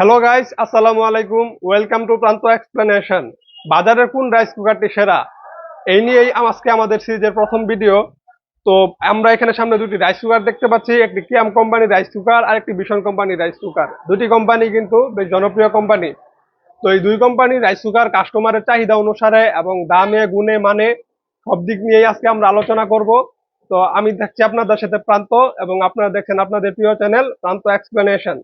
Hello guys আসসালামু আলাইকুম welcome to প্রান্ত এক্সপ্লেনেশন বাজারের কোন রাইস কুকারটি সেরা? এই নিয়েই আজকে আমাদের সিরিজের প্রথম ভিডিও তো আমরা এখানে সামনে দুটি রাইস কুকার দেখতে পাচ্ছি। একটি কিয়াম কোম্পানি রাইস কুকার আর একটি ভীষণ কোম্পানি রাইস কুকার দুটি কোম্পানি কিন্তু বেশ জনপ্রিয় কোম্পানি তো এই দুই কোম্পানির রাইস কুকার কাস্টমারের চাহিদা অনুসারে এবং দামে, গুণে মানে সব দিক নিয়েই আজকে আমরা আলোচনা করব। তো আমি দেখছি আপনাদের সাথে প্রান্ত এবং আপনারা দেখছেন আপনাদের প্রিয় চ্যানেল প্রান্ত এক্সপ্লেনেশন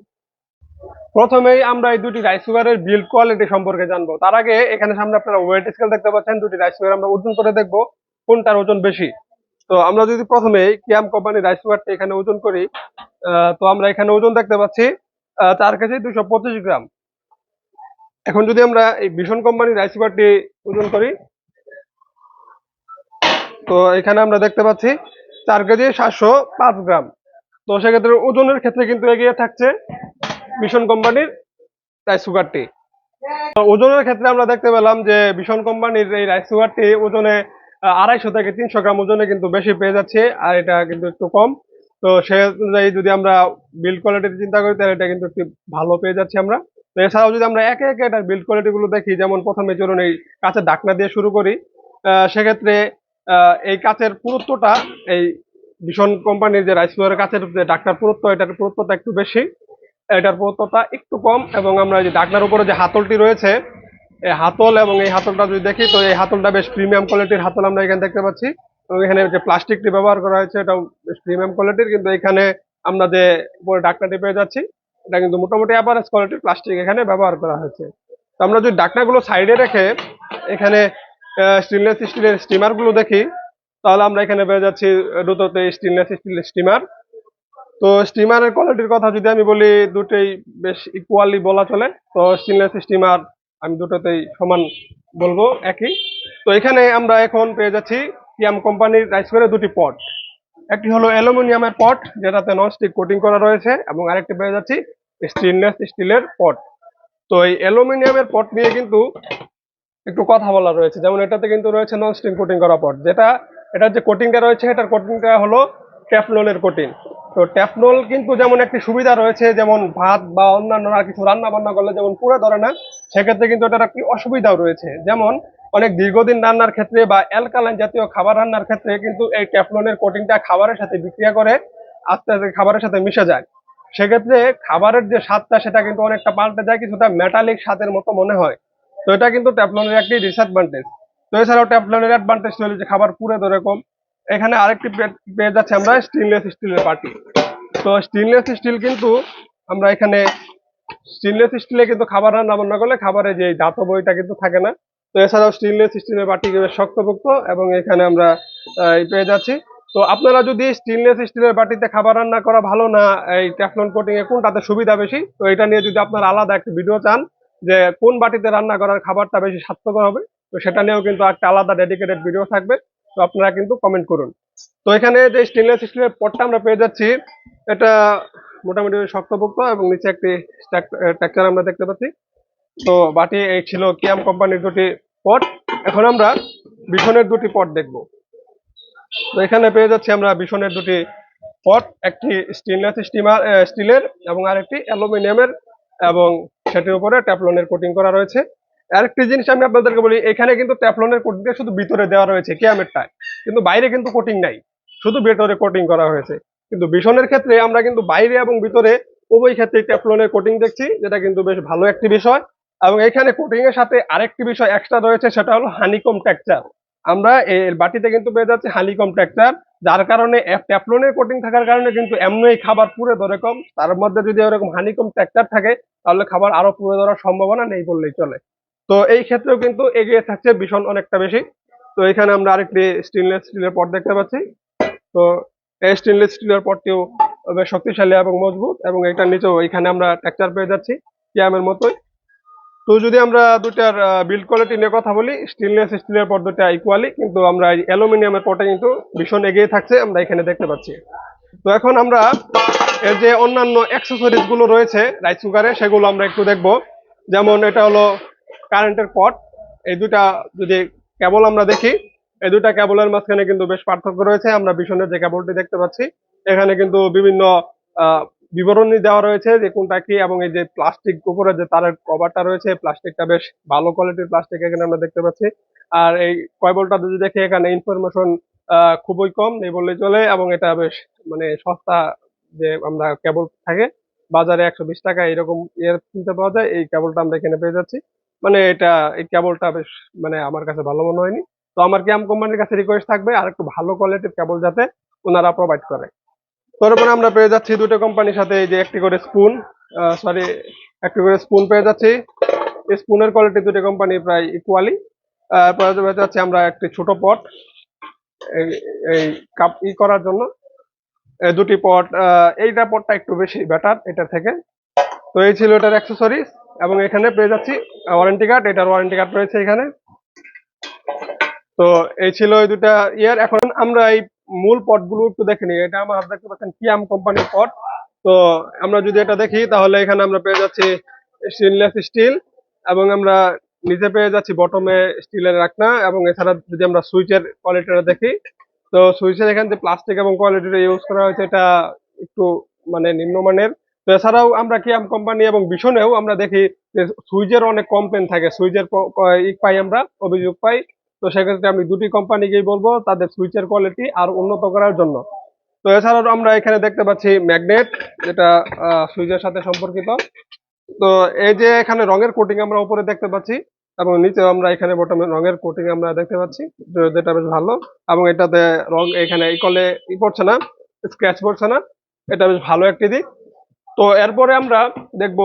প্রথমেই আমরা এই দুটি রাইস কুকারের বিল্ড কোয়ালিটি সম্পর্কে জানব। তার আগে এখানে সামনে আপনারা ওয়েট স্কেল দেখতে পাচ্ছেন, দুটি রাইস কুকার আমরা ওজন করে দেখব কোনটার ওজন বেশি। তো আমরা যদি প্রথমে কিয়াম কোম্পানির রাইস কুকারটা এখানে ওজন করি তো আমরা এখানে ওজন দেখতে পাচ্ছি চার কেজি দুশো পঁচিশ গ্রাম। এখন যদি আমরা এই ভীষণ কোম্পানির রাইস কুকারটি ওজন করি, তো এখানে আমরা দেখতে পাচ্ছি চার কেজি সাতশো পাঁচ গ্রাম। তো সেক্ষেত্রে ওজনের ক্ষেত্রে কিন্তু এগিয়ে থাকছে। ভীষণ কোম্পানির রাইস তো ওজনের ক্ষেত্রে আমরা দেখতে পেলাম যে ভীষণ কোম্পানির এই রাইস কুকারটি ওজনে আড়াইশো থেকে তিনশো গ্রাম ওজনে কিন্তু বেশি পেয়ে যাচ্ছে, আর এটা কিন্তু একটু কম। তো সে অনুযায়ী যদি আমরা বিল্ড কোয়ালিটি চিন্তা করি, তাহলে এটা কিন্তু একটু ভালো পেয়ে যাচ্ছি আমরা। তো এছাড়াও যদি আমরা একে একে এটার বিল্ড কোয়ালিটি গুলো দেখি, যেমন প্রথমে চলুন এই কাঁচের ঢাকনা দিয়ে শুরু করি সেক্ষেত্রে এই কাঁচের পুরুত্বটা, এই ভীষণ কোম্পানির যে রাইস কুকারের কাঁচের যে ঢাকনার পুরুত্ব, এটার পুরুত্বটা একটু বেশি। এটার পুরুত্বটা একটু কম এবং আমরা যে ঢাকনার উপরে যে হাতলটি রয়েছে, এই হাতল এবং এই হাতলটা যদি দেখি, তো এই হাতলটা বেশ প্রিমিয়াম কোয়ালিটির হাতল আমরা এখানে দেখতে পাচ্ছি। এবং এখানে যে প্লাস্টিকটি ব্যবহার করা হয়েছে, এটাও বেশ প্রিমিয়াম কোয়ালিটির কিন্তু এখানে আমরা যে উপরে ঢাকনাটি পেয়ে যাচ্ছি, এটা কিন্তু মোটামুটি অ্যাভারেজ কোয়ালিটির প্লাস্টিক এখানে ব্যবহার করা হয়েছে। তো আমরা যদি ঢাকনাগুলো সাইডে রেখে এখানে স্টেনলেস স্টিলের স্টিমারগুলো দেখি, তাহলে আমরা এখানে পেয়ে যাচ্ছি দুটোতে স্টেনলেস স্টিলের স্টিমার তো স্টিমারের কোয়ালিটির কথা যদি আমি বলি, দুটোই বেশ ইকুয়ালি বলা চলে। তো স্টেনলেস স্টিমার আমি দুটোতেই সমান বলব, একই। তো এখানে আমরা এখন পেয়ে যাচ্ছি কিয়াম কোম্পানির রাইস করে দুটি পট একটি হলো অ্যালুমিনিয়ামের পট যেটাতে ননস্টিক কোটিং করা রয়েছে, এবং আরেকটি পেয়ে যাচ্ছি স্টেনলেস স্টিলের পট তো এই অ্যালুমিনিয়ামের পট নিয়ে কিন্তু একটু কথা বলা রয়েছে। যেমন এটাতে কিন্তু রয়েছে ননস্টিক কোটিং করা পট যেটা, এটার যে কোটিংটা রয়েছে, এটার কোটিংটা হলো ট্যাফলনের কোটিং তো ট্যাফলন কিন্তু যেমন একটি সুবিধা রয়েছে, যেমন ভাত বা অন্যান্য আর কিছু রান্না বান্না করলে যেমন পুরো ধরে না, সেক্ষেত্রে কিন্তু এটার একটি অসুবিধাও রয়েছে। যেমন অনেক দীর্ঘদিন রান্নার ক্ষেত্রে বা অ্যালকালাইন জাতীয় খাবার রান্নার ক্ষেত্রে কিন্তু এই ট্যাফলনের কোটিংটা খাবারের সাথে বিক্রিয়া করে, আস্তে আস্তে খাবারের সাথে মিশে যায়। সেক্ষেত্রে খাবারের যে স্বাদটা, সেটা কিন্তু অনেকটা পাল্টে যায়, কিছুটা মেটালিক স্বাদের মতো মনে হয়। তো এটা কিন্তু ট্যাফলনের একটি ডিসঅ্যাডভান্টেজ তো এছাড়াও ট্যাফলনের অ্যাডভান্টেজ হলো যে খাবার পুরে ধরে কম। এখানে আরেকটি পেয়ে যাচ্ছে আমরা স্টেনলেস স্টিলের পার্টি তো স্টেনলেস স্টিল কিন্তু আমরা এখানে স্টেনলেস স্টিলে কিন্তু খাবার রান্না বান্না করলে খাবারে যে দাঁতব ওইটা কিন্তু থাকে না। তো এছাড়াও স্টেনলেস স্টিলের বেশ শক্তপোক্ত এবং এখানে আমরা পেয়ে যাচ্ছি তো আপনারা যদি স্টেনলেস স্টিলের বাটিতে খাবার রান্না করা ভালো না, এই ট্যাফলন কোটিং এ কোনটাতে সুবিধা বেশি? তো এটা নিয়ে যদি আপনারা আলাদা একটা ভিডিও চান যে কোন বাটিতে রান্না করার খাবারটা বেশি স্বাস্থ্যকর হবে, তো সেটা নিয়েও কিন্তু একটা আলাদা ডেডিকেটেড ভিডিও থাকবে। তো আপনারা কিন্তু কমেন্ট করুন। তো এখানে যে স্টেনলেস স্টিলের পটটা আমরা পেয়ে যাচ্ছি, এটা মোটামুটি শক্তপোক্ত এবং নিচে একটি স্ট্রাকচার আমরা দেখতে পাচ্ছি। তো বাটি, এই ছিল কিয়াম কোম্পানির দুটি পট এখন আমরা বিছনের দুটি পট দেখব। তো এখানে পেয়ে যাচ্ছি আমরা বিছনের দুটি পট একটি স্টেনলেস স্টিমার স্টিলের এবং আরেকটি অ্যালুমিনিয়ামের এবং সেটির উপরে ট্যাফলনের কোটিং করা রয়েছে। আরেকটি জিনিস আমি আপনাদেরকে বলি, এখানে কিন্তু ট্যাফলনের কোটিংটা শুধু ভিতরে দেওয়া রয়েছে কিয়ামেরটায় কিন্তু বাইরে কিন্তু কোটিং নাই, শুধু ভেতরে কোটিং করা হয়েছে। কিন্তু ভীষণের ক্ষেত্রে আমরা কিন্তু বাইরে এবং ভিতরে উভয় ক্ষেত্রে ট্যাফলনের কোটিং দেখছি, যেটা কিন্তু বেশ ভালো একটি বিষয়। এবং এখানে কোটিং এর সাথে আরেকটি বিষয় এক্সট্রা রয়েছে, সেটা হলো হানিকম টেক্সচার আমরা এর বাটিতে কিন্তু পেয়ে যাচ্ছি হানিকম টেক্সচার যার কারণে ট্যাফলনের কোটিং থাকার কারণে কিন্তু এমনি খাবার পুড়ে ধরে কম। তার মধ্যে যদি ওরকম হানিকম টেক্সচার থাকে, তাহলে খাবার আরও পুড়ে ধরার সম্ভাবনা নেই বললেই চলে। তো এই ক্ষেত্রেও কিন্তু এগিয়ে থাকছে ভীষণ অনেকটা বেশি। তো এখানে আমরা আরেকটি স্টেনলেস স্টিলের পট দেখতে পাচ্ছি। তো এই স্টেনলেস স্টিলের পটটিও বেশ শক্তিশালী এবং মজবুত এবং এটার নিচেও এখানে আমরা টেক্সচার পেয়ে যাচ্ছি পিয়ামের মতোই। তো যদি আমরা দুটার বিল্ড কোয়ালিটি নিয়ে কথা বলি স্টেনলেস স্টিলের পট দুটা ইকুয়ালি কিন্তু আমরা এই অ্যালুমিনিয়ামের পটে কিন্তু ভীষণ এগিয়ে থাকছে, আমরা এখানে দেখতে পাচ্ছি। তো এখন আমরা এর যে অন্যান্য অ্যাক্সেসরিজগুলো রয়েছে রাইস কুকারে সেগুলো আমরা একটু দেখব। যেমন এটা হলো কারেন্টের পট, এই দুটা যদি কেবল আমরা দেখি, এই দুটা কেবলের মাঝখানে কিন্তু বেশ পার্থক্য রয়েছে। আমরা ভীষণের যে কেবলটি দেখতে পাচ্ছি, এখানে কিন্তু বিভিন্ন বিবরণী দেওয়া রয়েছে যে কোনটা কি এবং এই যে প্লাস্টিক উপরে যে তারের কভারটা রয়েছে প্লাস্টিকটা বেশ ভালো কোয়ালিটির প্লাস্টিক এখানে আমরা দেখতে পাচ্ছি। আর এই কয়বলটা যদি দেখি, এখানে ইনফরমেশন খুবই কম নেই বললেই চলে এবং এটা বেশ মানে সস্তা যে আমরা কেবল থাকে, বাজারে একশো বিশ টাকা এরকম ইয়ে কিনতে পাওয়া যায়, এই কেবলটা আমরা এখানে পেয়ে যাচ্ছি। মানে এটা, এই কেবলটা বেশ মানে আমার কাছে ভালো মনে হয়নি। তো আমার ক্যাম কোম্পানির কাছে রিকোয়েস্ট থাকবে আর একটু ভালো কোয়ালিটির কেবল যাতে ওনারা প্রোভাইড করে। তারপরে আমরা পেয়ে যাচ্ছি দুটো কোম্পানির সাথে এই যে একটি করে স্পুন সরি একটি করে স্পুন পেয়ে যাচ্ছি। স্পুনের কোয়ালিটি দুটো কোম্পানি প্রায় ইকুয়ালি পেয়ে যাচ্ছি আমরা একটি ছোট পট এই কাপ ই করার জন্য। দুটি পট এইটা পটটা একটু বেশি বেটার এটা থেকে। তো এই ছিল এটার অ্যাক্সেসরিজ এবং এখানে পেয়ে যাচ্ছি ওয়ারেন্টি কার্ড এটার ওয়ারেন্টি কার্ড রয়েছে এখানে। তো এই ছিল ওই দুটা ইয়ার এখন আমরা এই মূল পটগুলো একটু দেখে নিই। এটা আমার হাত দেখতে পাচ্ছেন কিয়াম কোম্পানির পট। তো আমরা যদি এটা দেখি, তাহলে এখানে আমরা পেয়ে যাচ্ছি স্টেনলেস স্টিল এবং আমরা নিচে পেয়ে যাচ্ছি বটমে স্টিলের রাখনা এবং এছাড়া যদি আমরা সুইচের কোয়ালিটিটা দেখি, তো সুইচের এখানে যে প্লাস্টিক এবং কোয়ালিটিটা ইউজ করা হয়েছে। এটা একটু মানে নিম্নমানের। এছাড়াও আমরা কিয়াম কোম্পানি এবং ভীষণেও আমরা দেখি যে সুইচের অনেক কমপ্লেন থাকে। সুইচের ই পাই আমরা, অভিযোগ পাই। তো সেক্ষেত্রে আমি দুটি কোম্পানিকেই বলব, তাদের সুইচের কোয়ালিটি আর উন্নত করার জন্য। তো এছাড়াও আমরা এখানে দেখতে পাচ্ছি ম্যাগনেট যেটা সুইচের সাথে সম্পর্কিত। তো এই যে এখানে রঙের কোটিং আমরা উপরে দেখতে পাচ্ছি, এবং নিচে আমরা এখানে বটমে রঙের কোটিং আমরা দেখতে পাচ্ছি যেটা বেশ ভালো। এবং এটাতে রং এখানে এই কলে ই পড়ছে না স্ক্র্যাচ পড়ছে না। এটা বেশ ভালো একটি দিক। তো এরপরে আমরা দেখব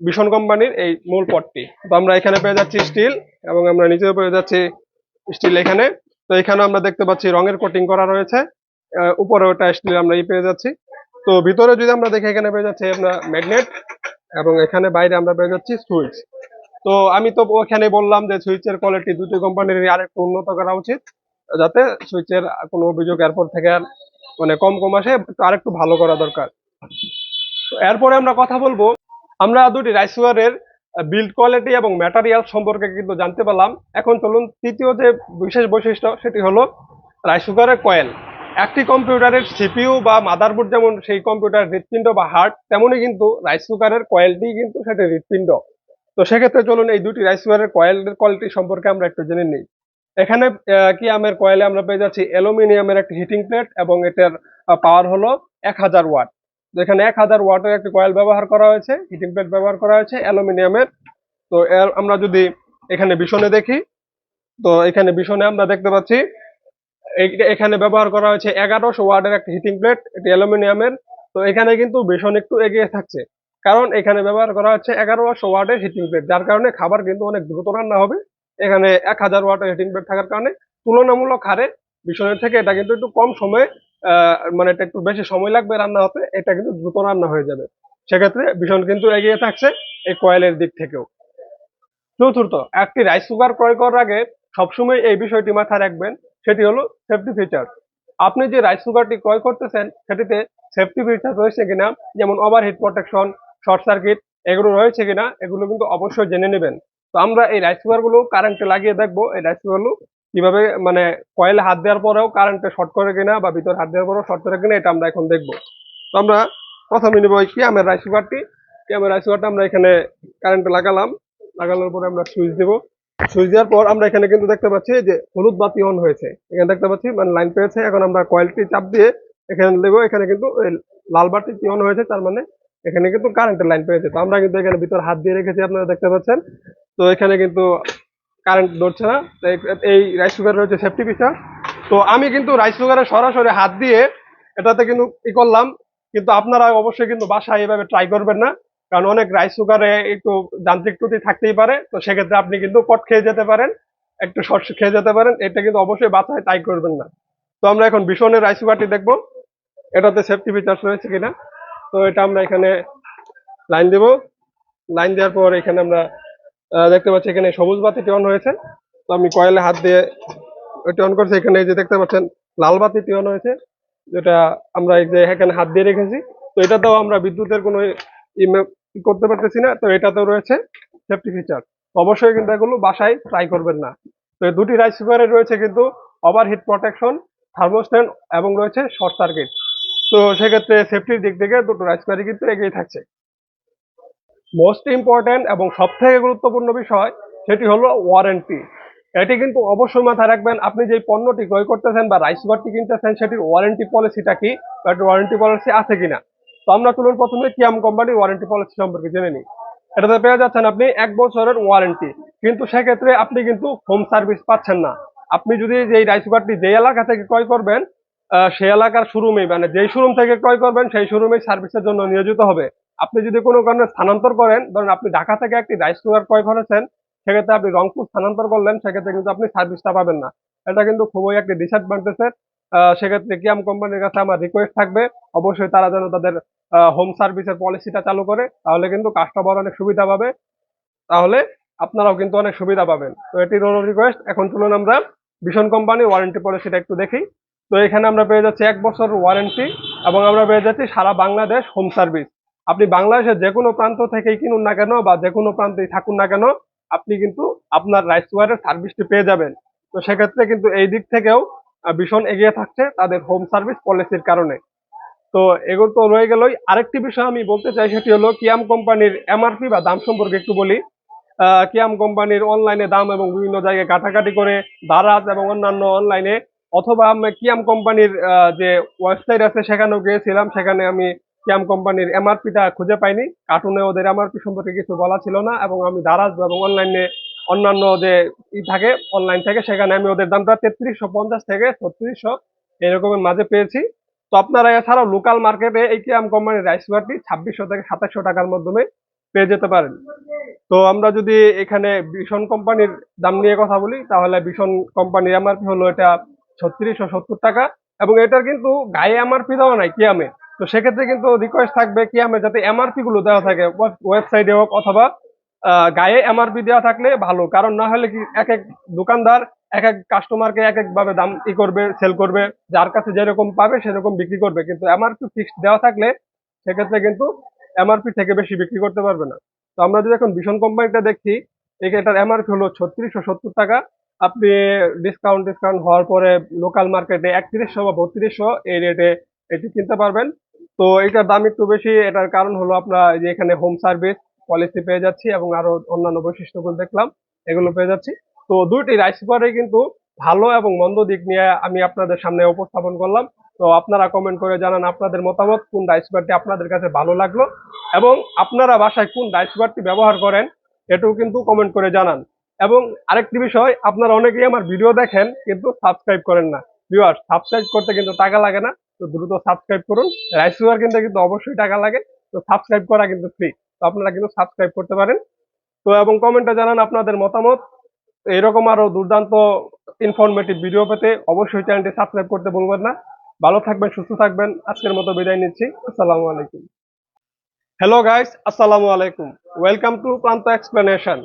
ভীষণ কোম্পানির এই মূল পটটি। তো আমরা এখানে পেয়ে যাচ্ছি স্টিল এবং আমরা নিচেও পেয়ে যাচ্ছি স্টিল এখানে। তো এখানে আমরা দেখতে পাচ্ছি রঙের কোটিং করা রয়েছে। উপরে ওটা স্টিল আমরা ই পেয়ে যাচ্ছি। তো ভিতরে যদি আমরা দেখি, এখানে পেয়ে যাচ্ছি আমরা ম্যাগনেট এবং এখানে বাইরে আমরা পেয়ে যাচ্ছি সুইচ। তো আমি তো ওখানে বললাম যে সুইচের কোয়ালিটি দুটি কোম্পানির আরেকটু উন্নত করা উচিত, যাতে সুইচের কোনো অভিযোগ এরপর থেকে মানে কম কম আসে আরেকটু ভালো করা দরকার। এরপরে আমরা কথা বলব। আমরা দুটি রাইস কুকারের বিল্ড কোয়ালিটি এবং ম্যাটারিয়াল সম্পর্কে কিন্তু জানতে পারলাম। এখন চলুন তৃতীয় যে বিশেষ বৈশিষ্ট্য, সেটি হলো রাইস কুকারের কয়েল একটি কম্পিউটারের সিপিইউ বা মাদারবোর্ড যেমন সেই কম্পিউটার হৃৎপিণ্ড বা হার্ট তেমনই কিন্তু রাইস কুকারের কয়েলটি কিন্তু সেটা হৃৎপিণ্ড। তো সেক্ষেত্রে চলুন এই দুটি রাইস কুকারের কয়েলের কোয়ালিটি সম্পর্কে আমরা একটু জেনে নিই। এখানে কি আমের কয়েলে আমরা পেয়ে যাচ্ছি? অ্যালুমিনিয়ামের একটি হিটিং প্লেট এবং এটার পাওয়ার হলো এক হাজার ওয়াট যেখানে এক হাজার ওয়াটের একটি কয়েল ব্যবহার করা হয়েছে হিটিং প্লেট ব্যবহার করা হয়েছে, অ্যালুমিনিয়ামের। তো আমরা যদি এখানে ভীষণে দেখি, তো এখানে ভীষণে আমরা দেখতে পাচ্ছি এখানে ব্যবহার করা হয়েছে এগারোশো ওয়াটের একটা হিটিং প্লেট এটি অ্যালুমিনিয়ামের। তো এখানে কিন্তু ভীষণ একটু এগিয়ে থাকছে, কারণ এখানে ব্যবহার করা হচ্ছে এগারোশো ওয়াটের হিটিং প্লেট যার কারণে খাবার কিন্তু অনেক দ্রুত রান্না হবে। এখানে এক হাজার ওয়াটের হিটিং প্লেট থাকার কারণে তুলনামূলক হারে ভীষণের থেকে এটা কিন্তু একটু কম সময়ে মানে এটা একটু বেশি সময় লাগবে রান্না হতে, এটা কিন্তু দ্রুত রান্না হয়ে যাবে। সেক্ষেত্রে ভীষণ কিন্তু এগিয়ে থাকছে এই কয়েলের দিক থেকেও। চতুর্থ, একটি রাইস কুকার ক্রয় করার আগে সবসময় এই বিষয়টি মাথায় রাখবেন, সেটি হলো সেফটি ফিচার আপনি যে রাইস কুকারটি ক্রয় করতেছেন, সেটিতে সেফটি ফিচার রয়েছে কিনা, যেমন ওভারহিট প্রোটেকশন শর্ট সার্কিট এগুলো রয়েছে কিনা, এগুলো কিন্তু অবশ্যই জেনে নেবেন। তো আমরা এই রাইস কুকারগুলো কারেন্টে লাগিয়ে দেখব, এই রাইস কুকারগুলো কীভাবে মানে কয়েল হাত দেওয়ার পরেও কারেন্টে শর্ট করে কিনা বা ভিতরে হাত দেওয়ার পরেও শর্ট করে কিনা, এটা আমরা এখন দেখব। তো আমরা প্রথমে নেব এই কি আমের রাইস কুকারটি কি আমের রাইস কুকারটা আমরা এখানে কারেন্টে লাগালাম। লাগানোর পরে আমরা সুইচ দেবো। সুইচ দেওয়ার পর আমরা এখানে কিন্তু দেখতে পাচ্ছি যে হলুদ বাতি অন হয়েছে। এখানে দেখতে পাচ্ছি মানে লাইন পেয়েছে। এখন আমরা কয়েলটি চাপ দিয়ে এখানে দেবো এখানে কিন্তু লাল বাতি অন হয়েছে, তার মানে এখানে কিন্তু কারেন্টের লাইন পেয়েছে। তো আমরা কিন্তু এখানে ভিতর হাত দিয়ে রেখেছি, আপনারা দেখতে পাচ্ছেন। তো এখানে কিন্তু কারেন্ট ধরছে না এই- রাইস কুকার রয়েছে সেফটি ফিচার তো আমি কিন্তু রাইস কুকারে সরাসরি হাত দিয়ে এটাতে কিন্তু ই করলাম, কিন্তু আপনারা অবশ্যই কিন্তু বাসায় এভাবে ট্রাই করবেন না, কারণ অনেক রাইস কুকারে একটু যান্ত্রিক ত্রুটি থাকতেই পারে, তো সেক্ষেত্রে আপনি কিন্তু পট খেয়ে যেতে পারেন, একটু শর্ট খেয়ে যেতে পারেন, এটা কিন্তু অবশ্যই বাসায় ট্রাই করবেন না। তো আমরা এখন ভীষণের রাইস কুকারটি দেখব, এটাতে সেফটি ফিচার্স রয়েছে কিনা। তো এটা আমরা এখানে লাইন দেব। লাইন দেওয়ার পর এখানে আমরা দেখতে পাচ্ছি এখানে সবুজ বাতিটি অন হয়েছে। তো আমি কয়েলে হাত দিয়ে ওইটা অন করছি। এখানে যে দেখতে পাচ্ছেন, লাল বাতিটি অন হয়েছে, যেটা আমরা এই যে এখানে হাত দিয়ে রেখেছি। তো এটা এটাতেও আমরা বিদ্যুতের কোনো করতে পারতেছি না। তো এটাতেও রয়েছে সেফটি ফিচার অবশ্যই কিন্তু এগুলো বাসায় ট্রাই করবেন না। তো এই দুটি রাইস কুকারে রয়েছে কিন্তু ওভারহিট প্রোটেকশন থার্মোস্ট্যান্ড এবং রয়েছে শর্ট সার্কিট তো সেক্ষেত্রে সেফটির দিক থেকে দুটো রাইস কুকারই কিন্তু এগিয়ে থাকছে। মোস্ট ইম্পর্টেন্ট এবং সব থেকে গুরুত্বপূর্ণ বিষয় সেটি হলো ওয়ারেন্টি এটি কিন্তু অবশ্যই মাথায় রাখবেন, আপনি যে পণ্যটি ক্রয় করতেছেন বা রাইস কুকারটি কিনতেছেন, সেটির ওয়ারেন্টি পলিসিটা কি বা ওয়ারেন্টি পলিসি আছে কিনা। তো আমরা চলুন প্রথমে কিয়াম কোম্পানির ওয়ারেন্টি পলিসি সম্পর্কে জেনে নিই। এটাতে পেয়ে যাচ্ছেন আপনি এক বছরের ওয়ারেন্টি কিন্তু সেক্ষেত্রে আপনি কিন্তু হোম সার্ভিস পাচ্ছেন না। আপনি যদি এই রাইস কুকারটি যে এলাকা থেকে ক্রয় করবেন সেই এলাকার শোরুমে মানে যেই শোরুম থেকে ক্রয় করবেন, সেই শোরুমে সার্ভিসের জন্য নিয়োজিত হবে। আপনি যদি কোনো কারণে স্থানান্তর করেন, ধরেন আপনি ঢাকা থেকে একটি রাইস কুকার ক্রয় করেছেন, সেক্ষেত্রে আপনি রংপুর স্থানান্তর করলেন, সেক্ষেত্রে কিন্তু আপনি সার্ভিসটা পাবেন না। এটা কিন্তু খুবই একটি ডিসঅ্যাডভান্টেজের সেক্ষেত্রে কিয়াম কোম্পানির কাছে আমার রিকোয়েস্ট থাকবে, অবশ্যই তারা যেন তাদের হোম সার্ভিসের পলিসিটা চালু করে, তাহলে কিন্তু কাস্টমার অনেক সুবিধা পাবে। তাহলে আপনারাও কিন্তু অনেক সুবিধা পাবেন। তো এটির হলো রিকোয়েস্ট এখন চলুন আমরা ভীষণ কোম্পানি ওয়ারেন্টি পলিসিটা একটু দেখি। তো এখানে আমরা পেয়ে যাচ্ছি এক বছর ওয়ারেন্টি এবং আমরা পেয়ে যাচ্ছি সারা বাংলাদেশ হোম সার্ভিস আপনি বাংলাদেশের যে কোনো প্রান্ত থেকেই কিনুন না কেন বা যে কোনো প্রান্তেই থাকুন না কেন, আপনি কিন্তু আপনার রাইস কুকারের সার্ভিসটি পেয়ে যাবেন। তো সেক্ষেত্রে কিন্তু এই দিক থেকেও ভীষণ এগিয়ে থাকছে তাদের হোম সার্ভিস পলিসির কারণে। তো এগুলো তো রয়ে গেলই। আরেকটি বিষয় আমি বলতে চাই, সেটি হলো কিয়াম কোম্পানির এমআরপি বা দাম সম্পর্কে একটু বলি। কিয়াম কোম্পানির অনলাইনে দাম এবং বিভিন্ন জায়গায় কাটাকাটি করে দারাজ এবং অন্যান্য অনলাইনে অথবা আমি কিয়াম কোম্পানির যে ওয়েবসাইট আছে সেখানেও গিয়েছিলাম। সেখানে আমি কিয়াম কোম্পানির এমআরপিটা খুঁজে পাইনি। কার্টুনে ওদের এমআরপি সম্পর্কে কিছু বলা ছিল না এবং আমি দারাজ এবং অনলাইনে অন্যান্য যে ই থাকে অনলাইন থেকে, সেখানে আমি ওদের দামটা তেত্রিশশো পঞ্চাশ থেকে ছত্রিশশো এরকমের মাঝে পেয়েছি। তো আপনারা এছাড়াও লোকাল মার্কেটে এই কিয়াম কোম্পানির রাইস কুকারটি ছাব্বিশশো থেকে সাতাশশো টাকার মাধ্যমে পেয়ে যেতে পারেন। তো আমরা যদি এখানে ভীষণ কোম্পানির দাম নিয়ে কথা বলি, তাহলে ভীষণ কোম্পানির এমআরপি হলো এটা ছত্রিশশো সত্তর টাকা এবং এটার কিন্তু গায়ে এমআরপি দেওয়া নাই কিয়ামে তো সেক্ষেত্রে কিন্তু রিকোয়েস্ট থাকবে কিয়ামে যাতে এমআরপি গুলো দেওয়া থাকে ওয়েবসাইটে হোক অথবা গায়ে এমআরপি দেওয়া থাকলে ভালো। কারণ না হলে কি এক এক দোকানদার এক এক কাস্টমারকে এক একভাবে দাম ই করবে সেল করবে, যার কাছে যেরকম পাবে সেরকম বিক্রি করবে। কিন্তু এমআরপি ফিক্সড দেওয়া থাকলে সেক্ষেত্রে কিন্তু এমআরপি থেকে বেশি বিক্রি করতে পারবে না। তো আমরা যদি এখন ভীষণ কোম্পানিটা দেখছি এটার এমআরপি হলো ছত্রিশশো সত্তর টাকা। আপনি ডিসকাউন্ট ডিসকাউন্ট হওয়ার পরে লোকাল মার্কেটে একত্রিশশো বা বত্রিশশো এই রেটে এটি কিনতে পারবেন। তো এটার দাম একটু বেশি, এটার কারণ হলো আপনার যে এখানে হোম সার্ভিস পলিসি পেয়ে যাচ্ছি এবং আরও অন্যান্য বৈশিষ্ট্যগুলো দেখলাম, এগুলো পেয়ে যাচ্ছি। তো দুইটি রাইস কুকারে কিন্তু ভালো এবং মন্দ দিক নিয়ে আমি আপনাদের সামনে উপস্থাপন করলাম। তো আপনারা কমেন্ট করে জানান আপনাদের মতামত, কোন রাইস কুকারটি আপনাদের কাছে ভালো লাগল এবং আপনারা বাসায় কোন রাইস কুকারটি ব্যবহার করেন এটাও কিন্তু কমেন্ট করে জানান। এবং আরেকটি বিষয়, আপনারা অনেকেই আমার ভিডিও দেখেন কিন্তু সাবস্ক্রাইব করেন না। ভিউয়ার সাবস্ক্রাইব করতে কিন্তু টাকা লাগে না। তো দ্রুত সাবস্ক্রাইব করুন। রাইস কুকার কিনতে কিন্তু অবশ্যই টাকা লাগে। তো সাবস্ক্রাইব করা কিন্তু ফ্রি তো আপনারা কিন্তু সাবস্ক্রাইব করতে পারেন। তো এবং কমেন্টে জানান আপনাদের মতামত। এরকম আরও দুর্দান্ত ইনফরমেটিভ ভিডিও পেতে অবশ্যই চ্যানেলটি সাবস্ক্রাইব করতে ভুলবেন না। ভালো থাকবেন, সুস্থ থাকবেন। আজকের মতো বিদায় নিচ্ছি। আসসালামু আলাইকুম। হ্যালো গাইস আসসালামু আলাইকুম। ওয়েলকাম টু প্রান্ত এক্সপ্লেনেশন